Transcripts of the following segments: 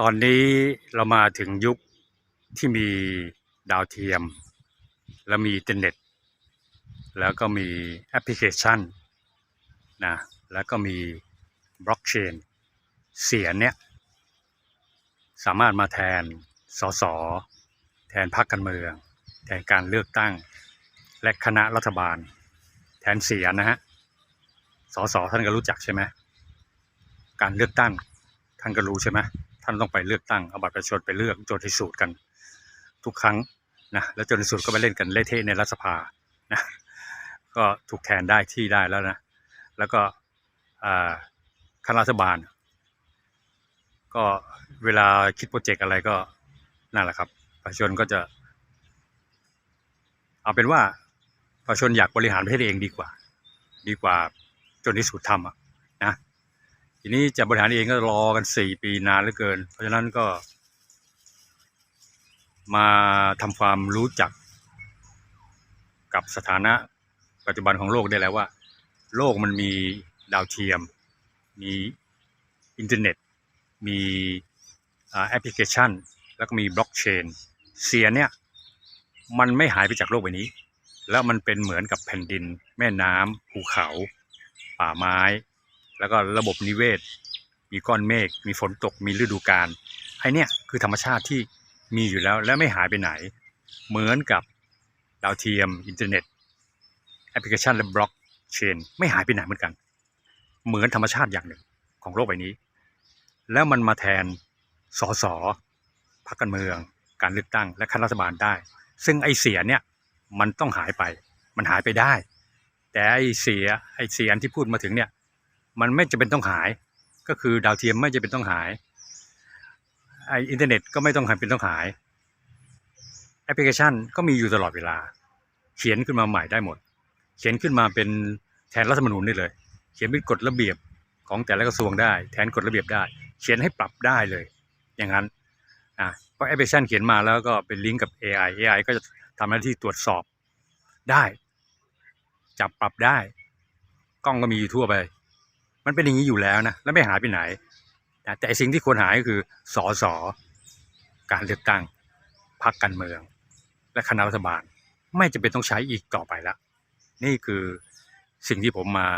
ตอนนี้เรามาถึงยุคที่มีดาวเทียม แล้วมีอินเทอร์เน็ต แล้วก็มีแอปพลิเคชันนะแล้วก็มีบล็อกเชนเสียงเนี้ยสามารถมาแทนสสแทนพรรคการเมือง แทนการเลือกตั้ง และคณะรัฐบาล แทนเสียนะฮะสสท่านก็รู้จักใช่ไหมการเลือกตั้งท่านก็รู้ใช่ไหม ท่านต้องไปเลือกตั้งเอาบัตรประชาชนไปเลือกโจทย์ที่สูตรกัน ทุกครั้งนะแล้วโจทย์ที่สูตรก็ไปเล่นกันเละเทะในรัฐสภานะก็ถูกแทนได้ที่ได้แล้วนะ แล้วก็อ่าคณะรัฐบาล ก็เวลาคิดโปรเจกต์อะไรก็นั่นแหละครับ ประชาชนก็จะ เอาเป็นว่าประชาชนอยากบริหารประเทศเองดีกว่า ดีกว่าจนที่สุดทำอะนะ ทีนี้จะบริหารเองก็รอกันสี่ปีนานเหลือเกิน เพราะฉะนั้นก็ มาทำความรู้จัก กับสถานะปัจจุบันของโลกได้แล้วว่า โลกมันมีดาวเทียม มีอินเทอร์เน็ต มีแอปพลิเคชัน แล้วก็มีบล็อกเชนเสียเนี่ย มันไม่หายไปจากโลกใบนี้ แล้วมันเป็นเหมือนกับแผ่นดิน แม่น้ำภูเขา ป่าไม้ แล้วก็ระบบนิเวศ มีก้อนเมฆมีฝนตกมีฤดูกาลไอเนี่ยคือธรรมชาติที่มีอยู่แล้วและไม่หายไปไหน เหมือนกับดาวเทียมอินเทอร์เน็ต แอปพลิเคชันและบล็อกเชนไม่หายไปไหนเหมือนกัน เหมือนธรรมชาติอย่างหนึ่งของโลกใบนี้ แล้วมันมาแทนสสพรรคการเมือง การเลือกตั้ง และคณะรัฐบาลได้ ซึ่งไอเสียเนี่ยมันต้องหายไป มันหายไปได้ แต่ไอเสียไอเสียอันที่พูดมาถึงเนี่ย มันไม่จำเป็นต้องหาย ก็คือดาวเทียมไม่จำเป็นต้องหายไออินเทอร์เน็ตก็ไม่ต้องเป็นต้องหาย แอปพลิเคชันก็มีอยู่ตลอดเวลา เขียนขึ้นมาใหม่ได้หมด เขียนขึ้นมาเป็นแทนรัฐธรรมนูญได้เลย เขียนเป็นกฎระเบียบของแต่ละกระทรวงได้ แทนกฎระเบียบได้ เขียนให้ปรับได้เลย อย่างนั้นอะเพราะแอปพลิเคชันเขียนมาแล้วก็เป็นลิงก์กับ AI AI ก็จะทำหน้าที่ตรวจสอบได้ จับปรับได้ กล้องก็มีอยู่ทั่วไป มันเป็นอย่างนี้อยู่แล้วนะแล้วไม่หายไปไหนแต่แต่ไอ้สิ่งที่ควรหายก็คือสอสอการเลือกตั้งพรรคการเมือง และคณะรัฐบาล ไม่จำเป็นต้องใช้อีกต่อไปแล้วนี่คือสิ่งที่ผมมา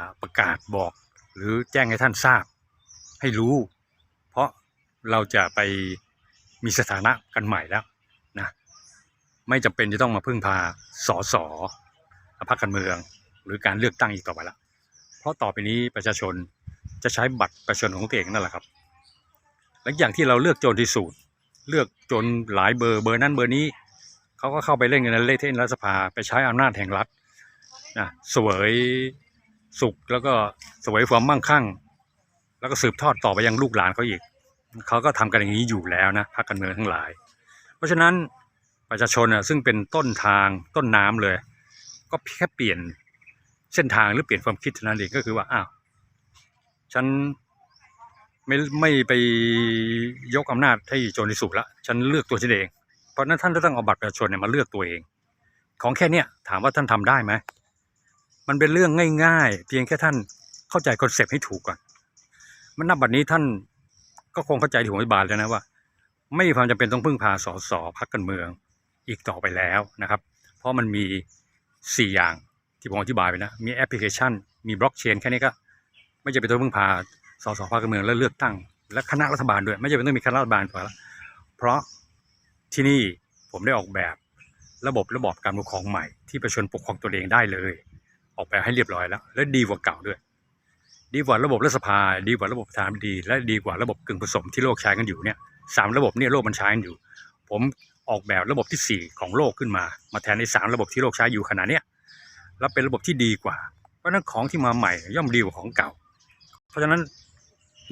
าประกาศบอก หรือแจ้งให้ท่านทราบ ให้รู้ เพราะเราจะไปมีสถานะกันใหม่แล้วนะไม่จำเป็นจะต้องมาพึ่งพาสอสอพรรคการเมือง หรือการเลือกตั้งอีกต่อไปแล้ว ราะต่อไปนี้ประชาชนจะใช้บัตรประชาชนของตัวเองนั่นแหละครับหลังจากที่เราเลือกโจรที่สูตร เลือกโจรหลายเบอร์เบอร์นั้นเบอร์นี้เขาก็เข้าไปเล่นกันในเลเทนรัฐสภาไปใช้อำนาจแห่งรัฐนะเสวยสุขแล้วก็เสวยความมั่งคั่ง แล้วก็สืบทอดต่อไปยังลูกหลานเขาอีกเขาก็ทำกันอย่างนี้อยู่แล้วนะพรรคการเมืองทั้งหลาย เพราะฉะนั้นประชาชนน่ะซึ่งเป็นต้นทางต้นน้ำเลย ก็แค่เปลี่ยน เส้นทางหรือเปลี่ยนความคิดเท่านั้นเองก็คือว่าอ้าวฉันไม่ไม่ไปยกอำนาจให้โจรสุละฉันเลือกตัวฉันเอง เพราะนั้นท่านก็ต้องเอาบัตรประชาชนเนี่ยมาเลือกตัวเอง ของแค่เนี้ยถามว่าท่านทำได้ไหมมันเป็นเรื่องง่ายๆ เพียงแค่ท่านเข้าใจคอนเซปต์ให้ถูกก่อนมันนับบัดนี้ท่านก็คงเข้าใจที่ผมอธิบายแล้วนะว่า ไม่มีความจำเป็นต้องพึ่งพาสสพักการเมืองอีกต่อไปแล้วนะครับ เพราะมันมีสี่อย่าง ที่ผมอธิบายไปนะ มีแอปพลิเคชัน มีบล็อกเชนแค่นี้ก็ ไม่จำเป็นต้องพึ่งพาสสพักการเมืองและเลือกตั้ง และคณะรัฐบาลด้วย ไม่จำเป็นต้องมีคณะรัฐบาลพอแล้วเพราะที่นี่ผมได้ออกแบบระบบระบอบการปกครองใหม่ที่ประชาชนปกครองตัวเองได้เลย ออกแบบให้เรียบร้อยแล้ว และดีกว่าเก่าด้วย ดีกว่าระบบรัฐสภา ดีกว่าระบบประธานาธิบดี และดีกว่าระบบกึ่งผสมที่โลกใช้กันอยู่เนี่ยสามระบบเนี่ยโลกมันใช้กันอยู่ ผมออกแบบระบบที่สี่ของโลกขึ้นมา มาแทนในสามระบบที่โลกใช้อยู่ขณะเนี้ย แล้วเป็นระบบที่ดีกว่า เพราะนั้นของที่มาใหม่ย่อมดีกว่าของเก่า เพราะฉะนั้น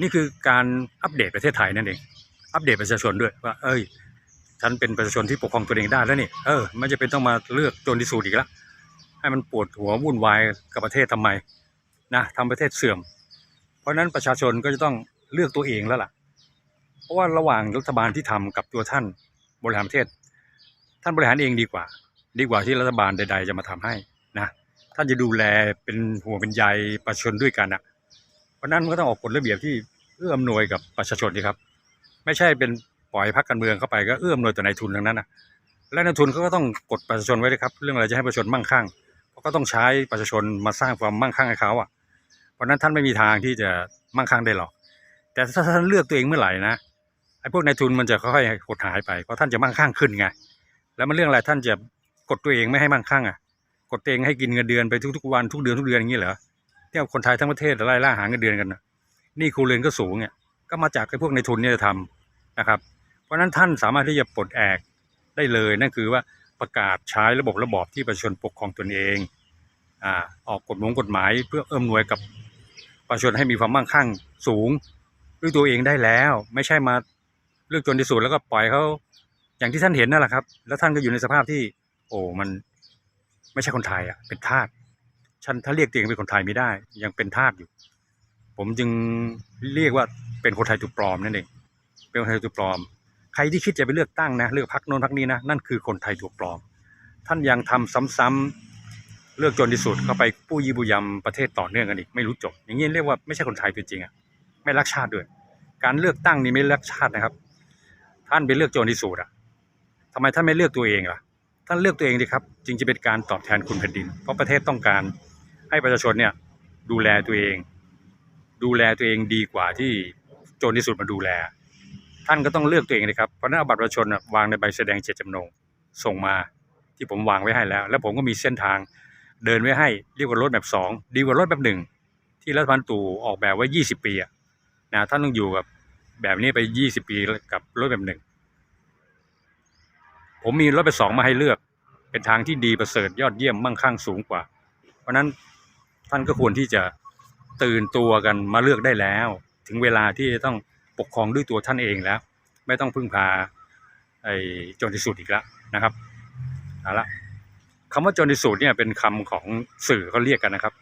นี่คือการอัปเดตประเทศไทยนั่นเอง อัปเดตประชาชนด้วยว่า เอ้ย ฉันเป็นประชาชนที่ปกครองตัวเองได้แล้วนี่ เออ ไม่จะเป็นต้องมาเลือกโจรที่สูดอีกแล้วให้มันปวดหัววุ่นวายกับประเทศทำไมนะทำประเทศเสื่อม เพราะฉะนั้นประชาชนก็จะต้องเลือกตัวเองแล้วล่ะ เพราะว่าระหว่างรัฐบาลที่ทำกับตัวท่านบริหารประเทศ ท่านบริหารเองดีกว่า ดีกว่าที่รัฐบาลใด ๆ จะมาทำให้ ท่านจะดูแลเป็นห่วงเป็นใยประชาชนด้วยกันอะ เพราะนั้นมันก็ต้องออกกฎระเบียบที่เอื้ออำนวยกับประชาชนดีครับ ไม่ใช่เป็นปล่อยพรรคการเมืองเข้าไปก็เอื้ออำนวยแต่นายทุนทั้งนั้นนะและนายทุนเขาก็ต้องกดประชาชนไว้เลยครับ เรื่องอะไรจะให้ประชาชนมั่งคั่งเขาก็ต้องใช้ประชาชนมาสร้างความมั่งคั่งให้เขาอะ เพราะฉะนั้นท่านไม่มีทางที่จะมั่งคั่งได้หรอก แต่ถ้าท่านเลือกตัวเองเมื่อไหร่นะไอ้พวกนายทุนมันจะค่อยๆหดหายไปเพราะท่านจะมั่งคั่งขึ้นไงแล้วมันเรื่องอะไรท่านจะกดตัวเองไม่ให้มั่งคั่งอะ กดเองให้กินเงินเดือนไปทุกๆวันทุกเดือนทุกเดือนอย่างนี้เหรอเนี่ยคนไทยทั้งประเทศไล่ล่าหาเงินเดือนกันนะนี่ครูเรือนก็สูงเนี่ยก็มาจากไอ้พวกในทุนเนี่ยทำนะครับ เพราะฉะนั้นท่านสามารถที่จะปลดแอกได้เลยนั่นคือว่าประกาศใช้ระบบระบอบที่ประชาชนปกครองตนเองอ่าออกกฎมงกฎหมายเพื่อเอื้อมหน่วยกับประชาชนให้มีความมั่งคั่งสูงด้วยตัวเองได้แล้ว ไม่ใช่มาเลือกจนที่สุดแล้วก็ปล่อยเขาอย่างที่ท่านเห็นนั่นแหละครับ แล้วท่านก็อยู่ในสภาพที่ โอ้มัน ไม่ใช่คนไทยอะเป็นทาสฉันถ้าเรียกตัวเองเป็นคนไทยไม่ได้ ยังเป็นทาสอยู่ ผมจึงเรียกว่าเป็นคนไทยตัวปลอมนั่นเองเป็นคนไทยตัวปลอม ใครที่คิดจะไปเลือกตั้งนะเลือกพรรคโน้นพรรคนี้นะนั่นคือคนไทยตัวปลอม ท่านยังทำซ้ำๆเลือกจนที่สุดเข้าไปปู้ยีบุยำประเทศต่อเนื่องกันอีกไม่รู้จบ อย่างนี้เรียกว่าไม่ใช่คนไทยตัวจริงอะไม่รักชาติด้วย การเลือกตั้งนี่ไม่รักชาตินะครับ ท่านไปเลือกโจรที่สุดอะทำไมท่านไม่เลือกตัวเองล่ะ ท่านเลือกตัวเองดีครับ จึงจะเป็นการตอบแทนคุณแผ่นดิน เพราะประเทศต้องการให้ประชาชนเนี่ยดูแลตัวเอง ดูแลตัวเองดีกว่าที่โจรที่สุดมาดูแล ท่านก็ต้องเลือกตัวเองนะครับเพราะนั้นอาบัตรประชาชนน่ะวางในใบแสดงเจตจำนงส่งมาที่ผมวางไว้ให้แล้ว แล้วผมก็มีเส้นทางเดินไว้ให้เรียกว่ารถแบบสองดีกว่ารถแบบหนึ่งที่รัฐบาลตู่ออกแบบไว้ 20 ปีอะนะท่านต้องอยู่กับแบบนี้ไป 20 ปีกับรถแบบหนึ่ง ผมมีรถแบบสองมาให้เลือก เป็นทางที่ดีประเสริฐยอดเยี่ยมมั่งคั่งสูงกว่า เพราะนั้นท่านก็ควรที่จะตื่นตัวกันมาเลือกได้แล้ว ถึงเวลาที่จะต้องปกครองด้วยตัวท่านเองแล้ว ไม่ต้องพึ่งพาไอ้จนที่สุดอีกแล้วนะครับเอาละคำว่าจนที่สุดเนี่ยเป็นคำของสื่อเขาเรียกกันนะครับ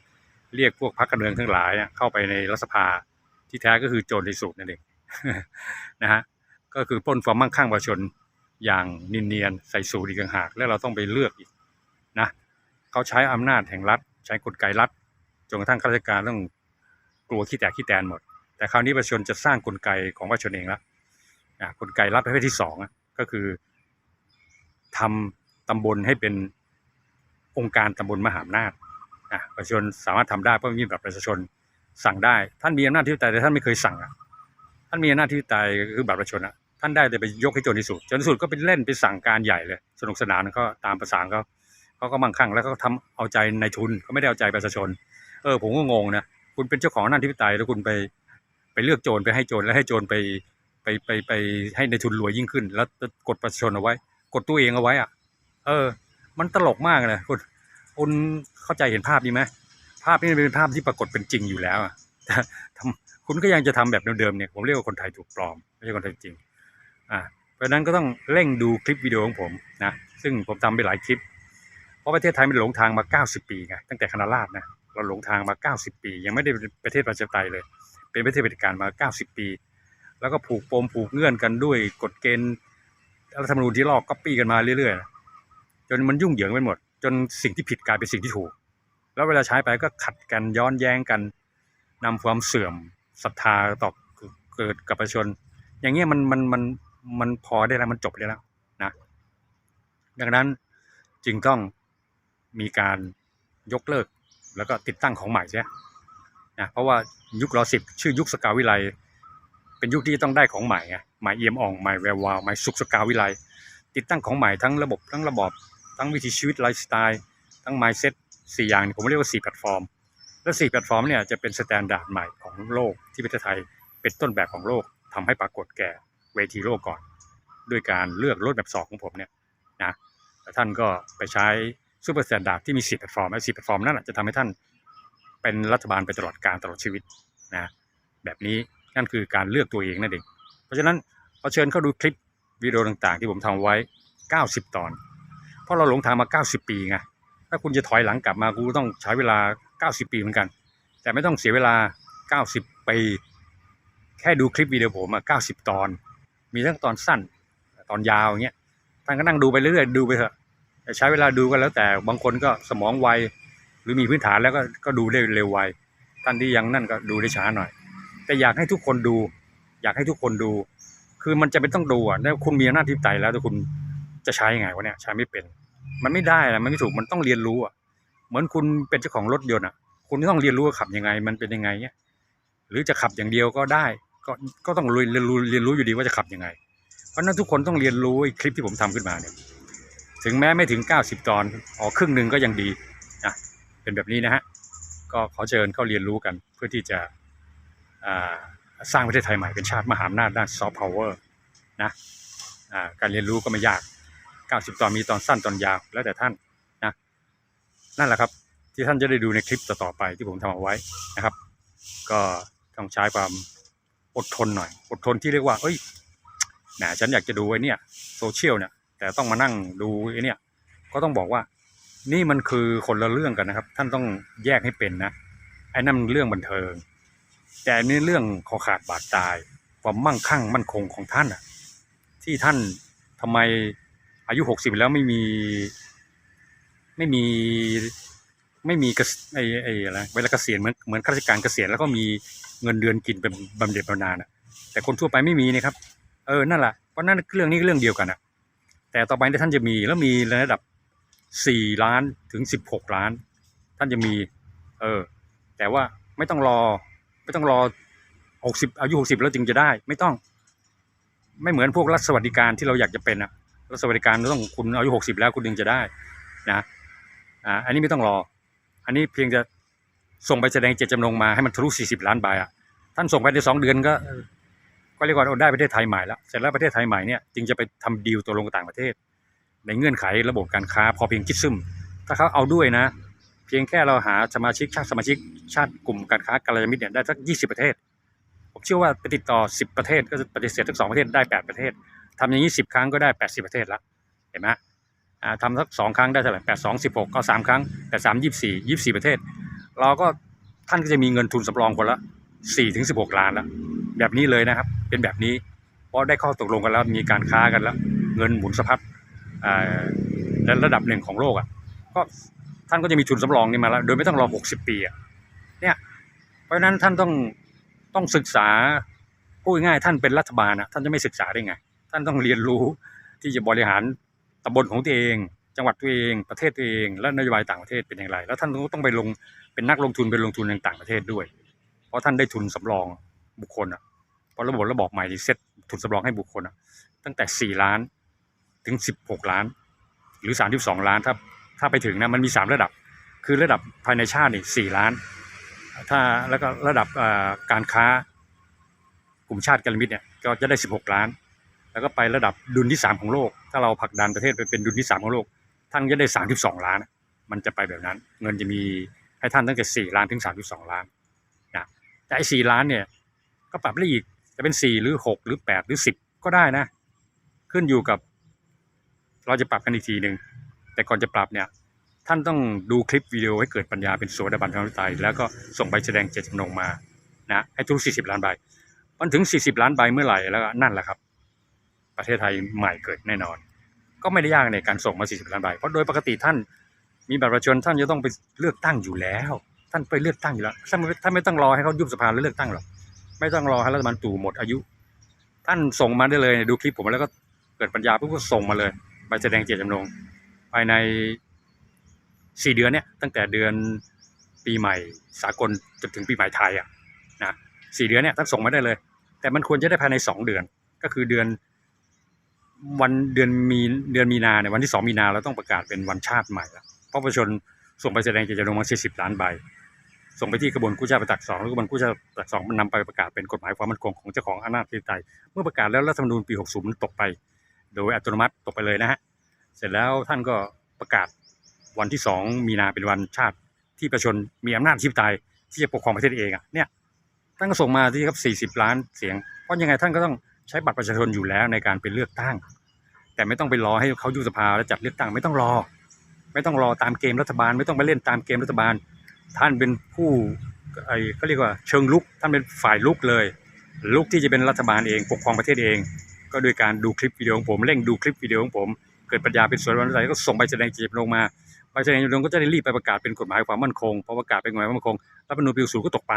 เรียกพวกพรรคการเมืองทั้งหลายเข้าไปในรัฐสภาที่แท้ก็คือโจรที่สุดนั่นเองนะฮะก็คือป้นความมั่งคั่งประชาชน อย่างนินเนียนใส่สูตรอีกต่างหาก แล้วเราต้องไปเลือกอีกนะเขาใช้อำนาจแห่งรัฐ ใช้กลไกรัฐจนกระทั่งข้าราชการต้องกลัวขี้แตกขี้แตนหมด แต่คราวนี้ประชาชนจะสร้างกลไกของประชาชนเองละอะกลไกรัฐประเภทที่สองก็คือทำตำบลให้เป็นองค์การตำบลมหาอำนาจอะประชาชนสามารถทำได้เพราะมีแบบประชาชนสั่งได้ ท่านมีอำนาจที่ปไตยแต่ท่านไม่เคยสั่งอะท่านมีอำนาจที่ปไตยคือแบบประชาชนอะ ท่านได้แต่ไปยกให้จรที่สุดจรที่สุดก็เป็นเล่นไปสั่งการใหญ่เลย สนุกสนานก็ตามประสานเขาเขาก็มั่งคั่งแล้วก็ทำเอาใจในทุนเขาไม่ได้เอาใจประชาชน เออผมก็งงนะคุณเป็นเจ้าของอำนาจที่ปไตยแล้วคุณไปไปเลือกโจรไปให้โจรแล้วให้โจรไปไปไปไปให้ในทุนรวยยิ่งขึ้น แล้วกดประชาชนเอาไว้ กดตัวเองเอาไว้อะ เออ มันตลกมากเลยคุณคุณเข้าใจเห็นภาพนี้ไหมภาพนี้เป็นภาพที่ปรากฏเป็นจริงอยู่แล้วอะคุณก็ยังจะทำแบบเดิมๆเนี่ยผมเรียกว่าคนไทยถูกปลอมไม่ใช่คนไทยจริง อ่าเพราะนั้นก็ต้องเร่งดูคลิปวิดีโอของผมนะซึ่งผมทำไปหลายคลิป เพราะประเทศไทยมันหลงทางมา 90 ปีไงตั้งแต่คณะราษฎรนะเราหลงทางมา 90 ปี ยังไม่ได้เป็นประเทศประชาธิปไตยเลย เป็นประเทศเผด็จการมา 90 ปี แล้วก็ผูกปมผูกเงื่อนกันด้วยกฎเกณฑ์รัฐธรรมนูญที่ลอกก๊อปปี้กันมาเรื่อยๆ จนมันยุ่งเหยิงไปหมด จนสิ่งที่ผิดกลายเป็นสิ่งที่ถูก แล้วเวลาใช้ไปก็ขัดกันย้อนแย้งกันนำความเสื่อมศรัทธาต่อเกิดกับประชาชน อย่างเงี้ยมันมันมัน มันพอได้แล้วมันจบได้แล้วนะ ดังนั้นจึงต้องมีการยกเลิกแล้วก็ติดตั้งของใหม่ใช่นะเพราะว่ายุครอสิบชื่อยุคสกาวิไลเป็นยุคที่ต้องได้ของใหม่ไงใหม่เอียมอ่องใหม่แวววาวใหม่สุขสกาวิไลติดตั้งของใหม่ทั้งระบบทั้งระบอบทั้งวิถีชีวิตไลฟ์สไตล์ทั้ง mindset สี่อย่างผมเรียกว่าสี่แพลตฟอร์ม และสี่แพลตฟอร์มเนี่ยจะเป็นสแตนดาร์ดใหม่ของโลกที่ประเทศไทยเป็นต้นแบบของโลกทำให้ปรากฏแก่ เวทีโลกก่อน ด้วยการเลือกรถแบบสองของผมเนี่ยนะแล้วท่านก็ไปใช้ซูเปอร์สแตนดาร์ดที่มีสี่แพลตฟอร์มและสี่แพลตฟอร์มนั่นแหละจะทำให้ท่านเป็นรัฐบาลไปตลอดการตลอดชีวิตนะแบบนี้นั่นคือการเลือกตัวเองนั่นเอง เพราะฉะนั้นขอเชิญเข้าดูคลิปวิดีโอต่างๆ ที่ผมทำไว้ 90 ตอน เพราะเราหลงทางมา 90 ปีไงถ้าคุณจะถอยหลังกลับมากูต้องใช้เวลา 90 ปีเหมือนกัน แต่ไม่ต้องเสียเวลา 90 ปี แค่ดูคลิปวิดีโอผมอะ90 ตอน มีทั้งตอนสั้น ตอนยาวอย่างเงี้ยท่านก็นั่งดูไปเรื่อยๆดูไปเถอะแต่ใช้เวลาดูกันแล้วแต่บางคนก็สมองไวหรือมีพื้นฐานแล้วก็ก็ดูได้เร็วไวท่านที่ยังนั่นก็ดูได้ช้าหน่อย แต่อยากให้ทุกคนดู อยากให้ทุกคนดู คือมันจะเป็นต้องดูอะแล้วคุณมีอำนาจที่ไตแล้วแต่คุณจะใช้ยังไงวะเนี่ยใช้ไม่เป็น มันไม่ได้นะมันไม่ถูกมันต้องเรียนรู้อะเหมือนคุณเป็นเจ้าของรถยนต์อะ คุณต้องเรียนรู้ว่าขับยังไง มันเป็นยังไงเนี่ยหรือจะขับอย่างเดียวก็ได้ ก็ก็ต้องเรียนรู้เรียนรู้อยู่ดีว่าจะขับยังไง เพราะฉะนั้นทุกคนต้องเรียนรู้คลิปที่ผมทำขึ้นมาเนี่ยถึงแม้ไม่ถึง 90 ตอนออกครึ่งหนึ่งก็ยังดีนะเป็นแบบนี้นะฮะก็ขอเชิญเข้าเรียนรู้กันเพื่อที่จะสร้างประเทศไทยใหม่เป็นชาติมหาอำนาจด้านซอฟต์พาวเวอร์นะการเรียนรู้ก็ไม่ยาก 90 ตอนมีตอนสั้นตอนยาวแล้วแต่ท่านนะนั่นแหละครับที่ท่านจะได้ดูในคลิปต่อๆไปที่ผมทำเอาไว้นะครับ ก็ต้องใช้ความ อดทนหน่อย อดทนที่เรียกว่า เอ้ยแหมฉันอยากจะดูไอ้นี่โซเชียลเนี่ย แต่ต้องมานั่งดูไอ้นี่ก็ต้องบอกว่า นี่มันคือคนละเรื่องกันนะครับ ท่านต้องแยกให้เป็นนะไอ้นั่นเรื่องบันเทิง แต่อันนี่เรื่องคอขาดบาดตาย ความมั่งคั่งมั่นคงของท่านอะที่ท่านทำไมอายุหกสิบแล้วไม่มี ไม่มี ไม่มีกษไอ้ไอ้อะไรเวลาเกษียณเหมือนเหมือนข้าราชการเกษียณแล้วก็มีเงินเดือนกินเป็นบำเหน็จบำนาญอะแต่คนทั่วไปไม่มีนะครับ เออนั่นแหละเพราะนั่นเรื่องนี้ก็เรื่องเดียวกันอะแต่ต่อไปเนี่ท่านจะมีแล้วมีระดับสี่ล้านถึงสิบหกล้าน ท่านจะมี เออ แต่ว่าไม่ต้องรอ ไม่ต้องรอหกสิบอายุหกสิบแล้วจึงจะได้ ไม่ต้อง ไม่เหมือนพวกรัฐสวัสดิการที่เราอยากจะเป็นอะรัฐสวัสดิการต้องคุณอายุหกสิบแล้วคุณถึงจะได้ นะอ่าอันนี้ไม่ต้องรอ อันนี้เพียงจะส่งไปแสดงเจตจำนงมาให้มันทะลุสี่สิบล้านใบอะ ท่านส่งไปในสองเดือนก็ ก็เรียกว่าได้ประเทศไทยใหม่แล้ว เสร็จแล้วประเทศไทยใหม่เนี่ยจึงจะไปทำดีลตัวลงกับต่างประเทศ ในเงื่อนไขระบบการค้าพอเพียงคิดซึม ถ้าเขาเอาด้วยนะ เพียงแค่เราหาสมาชิกชาติสมาชิกชาติกลุ่มการค้ากัลยาณมิตรเนี่ยได้สักยี่สิบประเทศ ผมเชื่อว่าไปติดต่อสิบประเทศก็จะปฏิเสธทั้งสองประเทศได้แปดประเทศทำอย่างนี้สิบครั้งก็ได้แปดสิบประเทศละ เห็นไหม ทำสักสองครั้งได้เท่าไหร่แปดสองสิบหกก็สามครั้งแปดสามยี่สิบสี่ยี่สิบสี่ประเทศ เราก็ท่านก็จะมีเงินทุนสำรองคนละสี่ถึงสิบหกล้านและแบบนี้เลยนะครับ เป็นแบบนี้ เพราะได้ข้อตกลงกันแล้วมีการค้ากันแล้ว เงินหมุนสะพัดและระดับหนึ่งของโลกอะก็ท่านก็จะมีทุนสำรองนี่มาแล้วโดยไม่ต้องรอหกสิบปีอะเนี่ยเพราะฉะนั้นท่านต้องต้องศึกษาพูดง่ายท่านเป็นรัฐบาลอะท่านจะไม่ศึกษาได้ไง ท่านต้องเรียนรู้ที่จะบริหาร ตำบลของตัวเอง จังหวัดตัวเองประเทศตัวเอง และนโยบายต่างประเทศเป็นอย่างไร แล้วท่านก็ต้องไปลงเป็นนักลงทุนไปลงทุนในต่างประเทศด้วย เพราะท่านได้ทุนสำรองบุคคลอะเพราะระบบระบอกใหม่ที่เซ็ตทุนสำรองให้บุคคลอะตั้งแต่ 4 ล้านถึง 16 ล้าน หรือ 32 ล้านถ้าถ้าไปถึงนะมันมี 3 ระดับ คือระดับภายในชาตินี่4ล้าน ถ้าแล้วก็ระดับอ่าการค้ากลุ่มชาติกัลมิตรเนี่ยก็จะได้ 16 ล้าน แล้วก็ไประดับดุลที่ 3 ของโลก ถ้าเราผลักดันประเทศไปเป็นดุลที่ 3 ของโลก ท่านจะได้ 32 ล้าน มันจะไปแบบนั้น เงินจะมีให้ท่านตั้งแต่ 4 ล้านถึง 32 ล้านนะแต่ไอ้4ล้านเนี่ยก็ปรับได้อีกจะเป็นสี่หรือหกหรือแปดหรือสิบก็ได้นะ ขึ้นอยู่กับ เราจะปรับกันอีกทีหนึ่งแต่ก่อนจะปรับเนี่ยท่านต้องดูคลิปวิดีโอให้เกิดปัญญาเป็นโสดบันทางวิตยแล้วก็ส่งใบแสดงเจตจำนงมานะให้ทุกสี่สิบล้านใบมันถึงสี่สิบล้านใบเมื่อไหร่แล้วนั่นแหละครับ ประเทศไทยใหม่เกิดแน่นอน ก็ไม่ได้ยากในการส่งมาสี่สิบล้านใบ เพราะโดยปกติท่านมีบัตรประชาชนท่านจะต้องไปเลือกตั้งอยู่แล้ว ท่านไปเลือกตั้งอยู่แล้วท่านไม่ท่านไม่ต้องรอให้เขายุบสภาแล้วเลือกตั้งหรอกไม่ต้องรอให้รัฐบาลตู่หมดอายุ ท่านส่งมาได้เลยดูคลิปผมแล้วก็เกิดปัญญาปุ๊บก็ส่งมาเลยใบแสดงเจตจำนงภายในสี่เดือนเนี่ยตั้งแต่เดือนปีใหม่สากลจนถึงปีใหม่ไทยอะนะสี่เดือนเนี่ยท่านส่งมาได้เลย แต่มันควรจะได้ภายในสองเดือนก็คือเดือน วันเดือนมีเดือนมีนาเนี่ยวันที่สองมีนาเราต้องประกาศเป็นวันชาติใหม่แล้วเพราะประชาชนส่งใบแสดงเจตจำนงมาสี่สิบล้านใบ ส่งไปที่กระบวนกู้ชาติประตักสองแล้วกระบวนกู้ชาติประตักสองมันนำไปประกาศเป็นกฎหมายความมั่นคงของเจ้าของอำนาจที่ไตยเมื่อประกาศแล้วรัฐธรรมนูญปี60มันตกไป โดยอัตโนมัติตกไปเลยนะฮะเสร็จแล้วท่านก็ประกาศวันที่2มีนาเป็นวันชาติที่ประชาชนมีอำนาจที่ไตยที่จะปกครองประเทศเองอะเนี่ยท่านก็ส่งมาที่ครับ40 ล้านเสียง เพราะยังไงท่านก็ต้อง ใช้บัตรประชาชนอยู่แล้วในการเป็นเลือกตั้ง แต่ไม่ต้องไปรอให้เขายุบสภาแล้วจัดเลือกตั้งไม่ต้องรอ ไม่ต้องรอตามเกมรัฐบาล ไม่ต้องไปเล่นตามเกมรัฐบาล ท่านเป็นผู้ไอ้เขาเรียกว่าเชิงลุกท่านเป็นฝ่ายลุกเลย ลุกที่จะเป็นรัฐบาลเองปกครองประเทศเอง ก็โดยการดูคลิปวิดีโอของผมเร่งดูคลิปวิดีโอของผมเกิดปัญญาเป็นส่วนวันใดก็ส่งใบแสดงเจตจำนงมาใบแสดงเจตจำนงก็จะได้รีบไปประกาศเป็นกฎหมายความมั่นคงพอประกาศเป็นกฎหมายความมั่นคงรัฐธรรมนูญปี60ก็ตกไป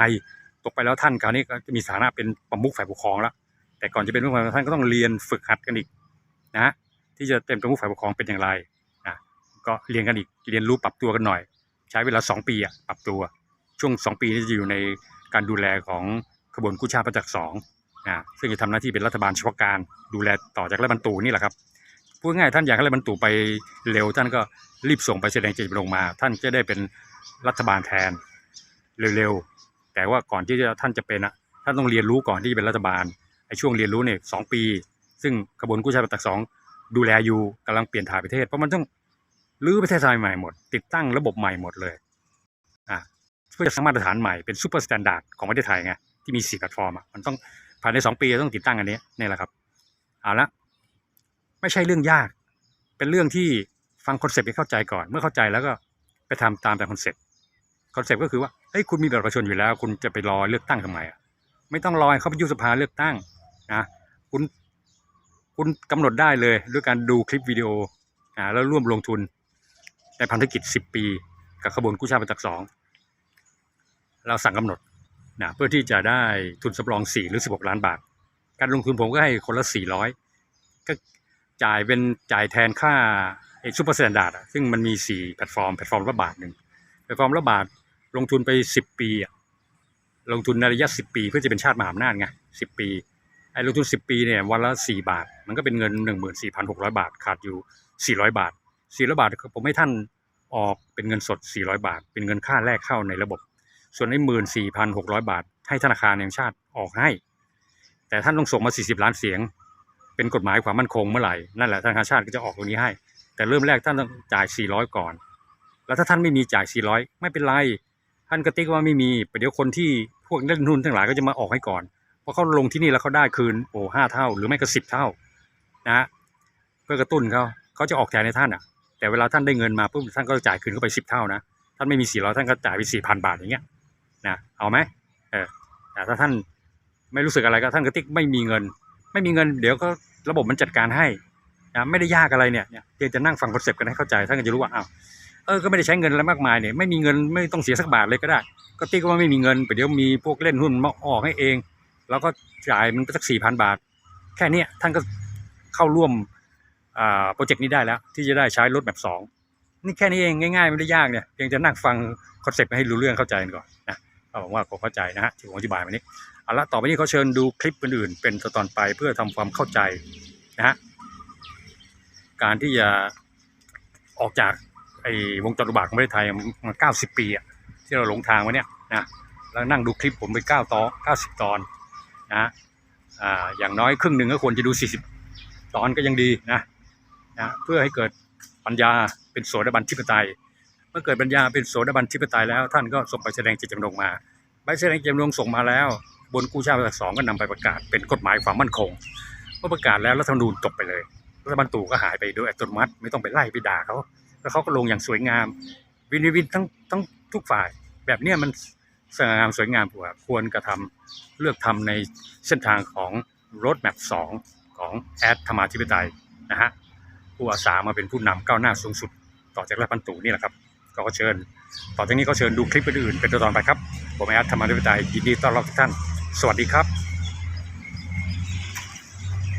ตกไปแล้วท่านคราวนี้ก็จะมีสถานะเป็นประมุขฝ่ายปกครองแล้ว แต่ก่อนจะเป็นประมุขฝ่ายปกครองท่านก็ต้องเรียนฝึกหัดกันอีกนะฮะที่จะเป็นประมุขฝ่ายปกครองเป็นอย่างไรนะก็เรียนกันอีกเรียนรู้ปรับตัวกันหน่อย ใช้เวลาสองปีอะปรับตัวช่วงสองปีนี้จะอยู่ในการดูแลของขบวนกู้ชาติประจักษ์สองนะซึ่งจะทำหน้าที่เป็นรัฐบาลเฉพาะการดูแลต่อจากรัฐบรรตูนี่แหละครับพูดง่ายท่านอยากให้รัฐบรรตูไปเร็วท่านก็รีบส่งไปแสดงเจตจำนงมา ท่านจะได้เป็นรัฐบาลแทนเร็วๆแต่ว่าก่อนที่จะท่านจะเป็นอะท่านต้องเรียนรู้ก่อนที่จะเป็นรัฐบาล ไอ้ช่วงเรียนรู้เนี่ยสองปี ซึ่งขบวนกู้ชาติประจักสองดูแลอยู่กำลังเปลี่ยนถ่ายประเทศ เพราะมันต้องรื้อประเทศไทยใหม่หมด ติดตั้งระบบใหม่หมดเลยอ่าเพื่อจะสร้างมาตรฐานใหม่เป็นซูเปอร์สแตนดาร์ดของประเทศไทยไงที่มีสี่แพลตฟอร์มอะมันต้องภายในสองปีต้องติดตั้งอันนี้นี่แหละครับเอาละไม่ใช่เรื่องยาก เป็นเรื่องที่ฟังคอนเซปต์ให้เข้าใจก่อน เมื่อเข้าใจแล้วก็ไปทำตามแต่คอนเซปต์คอนเซปต์ก็คือว่าเฮ้ยคุณมีบัตรประชาชนอยู่แล้ว คุณจะไปรอเลือกตั้งทำไมอะไม่ต้องรอให้เขาไปยุบสภาเลือกตั้ง นะคุณคุณกำหนดได้เลยด้วยการดูคลิปวิดีโออ่าแล้วร่วมลงทุนในพันธกิจ 10 ปี กับขบวนกู้ชาติประจักษ์สองเราสั่งกำหนดนะเพื่อที่จะได้ทุนสำรอง 4 หรือ 16 ล้านบาท การลงทุนผมก็ให้คนละ 400 ก็จ่ายเป็นจ่ายแทนค่าไอ้ซูเปอร์สแตนดาร์ดซึ่งมันมี 4 แพลตฟอร์ม แพลตฟอร์มละบาทหนึ่งแพลตฟอร์มละบาทลงทุนไป 10 ปีลงทุนในระยะ 10 ปี เพื่อจะเป็นชาติมหาอำนาจไง10 ปี ไอ้ลงทุน10ปีเนี่ยวันละ4บาท มันก็เป็นเงิน14,600บาท ขาดอยู่400บาท400บาทผมให้ท่านออกเป็นเงินสด400บาท เป็นเงินค่าแรกเข้าในระบบ ส่วนไอ้หมื่นสี่พันหกร้อยบาท ให้ธนาคารแห่งชาติออกให้ แต่ท่านต้องส่งมาสี่สิบล้านเสียง เป็นกฎหมายความมั่นคงเมื่อไหร่นั่นแหละธนาคารชาติก็จะออกตรงนี้ให้ แต่เริ่มแรกท่านต้องจ่ายสี่ร้อยก่อน แล้วถ้าท่านไม่มีจ่ายสี่ร้อยไม่เป็นไรท่านก็ติ๊กว่าไม่มีเดี๋ยวคนที่พวกเล่นหุ้นทั้งหลายก็จะมาออกให้ก่อน พราะเขาลงที่นี่แล้วเขาได้คืนโอ้ห้าเท่า หรือไม่ก็สิบเท่านะฮะเพื่อกระตุ้นเขาเขาจะออกแทนในท่านอะ แต่เวลาท่านได้เงินมาปุ๊บท่านก็จ่ายคืนเข้าไปสิบเท่านะท่านไม่มีสี่ร้อยท่านก็จ่ายไปสี่พันบาทอย่างเงี้ยนะเอาไหมเออแต่ถ้าท่านไม่รู้สึกอะไรก็ท่านก็ติ๊กไม่มีเงิน ไม่มีเงินเดี๋ยวก็ระบบมันจัดการให้นะไม่ได้ยากอะไรเนี่ยเนี่ยเพียงจะนั่งฟังคอนเซปต์กันให้เข้าใจท่านก็จะรู้ว่าอ้าวเออก็ไม่ได้ใช้เงินอะไรมากมายเนี่ยไม่มีเงินไม่ต้องเสียสักบาทเลยก็ได้ ก็ติ๊กว่าไม่มีเงินแต่เดี๋ยวมีพวกเล่นหุ้นมาออกให้เอง แล้วก็จ่ายมันไปสักสี่พันบาท แค่นี้ท่านก็เข้าร่วมโปรเจกต์นี้ได้แล้ว ที่จะได้ใช้รถแบบสองนี่แค่นี้เองง่ายๆไม่ได้ยากเนี่ยเพียงจะนั่งฟังคอนเซปต์ให้รู้เรื่องเข้าใจกันก่อนนะก็หวังว่าคงเข้าใจนะฮะที่ผมอธิบายมานี้เอาละต่อไปนี้เขาเชิญดูคลิปอื่นๆเป็นตอนไปเพื่อทำความเข้าใจนะฮะการที่จะออกจากไอ้วงจรอุบาทของประเทศไทยมันเก้าสิบปีอะที่เราหลงทางมาเนี่ยนะแล้วนั่งดูคลิปผมไปเก้าตอนเก้าสิบตอน นะอ่าอย่างน้อยครึ่งหนึ่งก็ควรจะดูสี่สิบตอนก็ยังดีนะนะเพื่อให้เกิดปัญญาเป็นโสดาบันทิปไตย เมื่อเกิดปัญญาเป็นโสดาบันทิปไตยแล้ว ท่านก็ส่งไปแสดงเจตจำนงมาใบแสดงเจตจำนงส่งมาแล้ว บนกู้ชาติสองก็นำไปประกาศเป็นกฎหมายความมั่นคงเมื่อประกาศแล้วรัฐธรรมนูญจบไปเลยรัฐบาลตู่ก็หายไปโดยอัตโนมัติไม่ต้องไปไล่ไปด่าเขาแล้วเขาก็ลงอย่างสวยงาม วินวินทั้งทั้งทุกฝ่าย แบบเนี้ยมัน สง่างามสวยงามกว่าควรกระทำเลือกทำในเส้นทางของรถแมพสองของแอดธรรมาธิปไตยนะฮะผู้อาสามาเป็นผู้นำก้าวหน้าสูงสุด ต่อจากรัฐบาลตู่นี่แหละครับก็เชิญ ต่อจากนี้ก็เชิญดูคลิปอื่นๆเป็นตอนไปครับ ผมแอดธรรมาธิปไตยยินดีต้อนรับทุกท่าน สวัสดีครับ